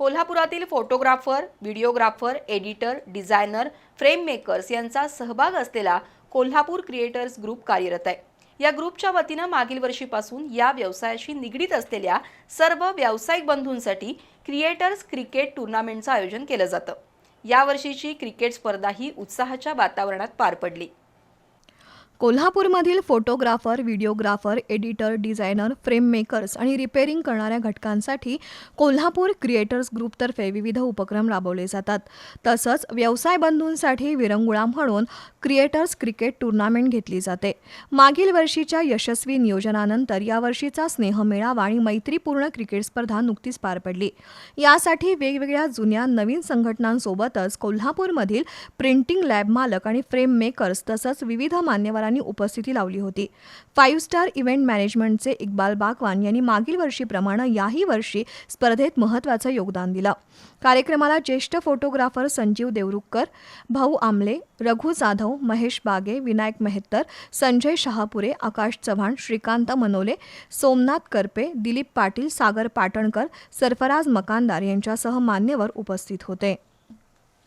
कोल्हापुरातील photographer videographer editor designer frame makers यांचा सहभाग असलेला कोल्हापूर क्रिएटर्स ग्रुप कार्यरत आहे. या ग्रुपच्या वतीनं मागील वर्षीपासून या व्यवसायाशी निगडीत असलेल्या सर्व व्यावसायिक बंधूंसाठी क्रिएटर्स क्रिकेट टुर्नामेंटचं आयोजन केलं जातं. यावर्षीची क्रिकेट स्पर्धा ही उत्साहाच्या वातावरणात पार पडली. कोल्हापूरमधील photographer videographer editor designer frame makers आणि रिपेअरिंग करणाऱ्या घटकांसाठी कोल्हापूर क्रिएटर्स ग्रुपतर्फे विविध उपक्रम राबवले जातात. तसंच व्यवसाय बंधूंसाठी विरंगुळा म्हणून क्रिएटर्स क्रिकेट टुर्नामेंट घेतली जाते. मागील वर्षीच्या यशस्वी नियोजनानंतर यावर्षीचा स्नेहमेळावा आणि मैत्रीपूर्ण क्रिकेट स्पर्धा नुकतीच पार पडली. यासाठी वेगवेगळ्या जुन्या नवीन संघटनांसोबतच कोल्हापूरमधील प्रिंटिंग लॅब मालक आणि फ्रेम मेकर्स तसंच विविध मान्यवरांनी उपस्थिती लावली होती. फाईव्ह स्टार इव्हेंट मॅनेजमेंटचे इक्बाल बागवान यांनी मागील वर्षीप्रमाणे याही वर्षी स्पर्धेत महत्त्वाचं योगदान दिलं. कार्यक्रमाला ज्येष्ठ फोटोग्राफर संजीव देवरुखकर भाऊ आमले रघु जाधव महेश बागे विनायक मेहत्तर संजय शहापुरे आकाश चव्हाण श्रीकांत मनोले सोमनाथ करपे दिलीप पाटील सागर पाटणकर सरफराज मकानदार यांच्यासह मान्यवर उपस्थित होते.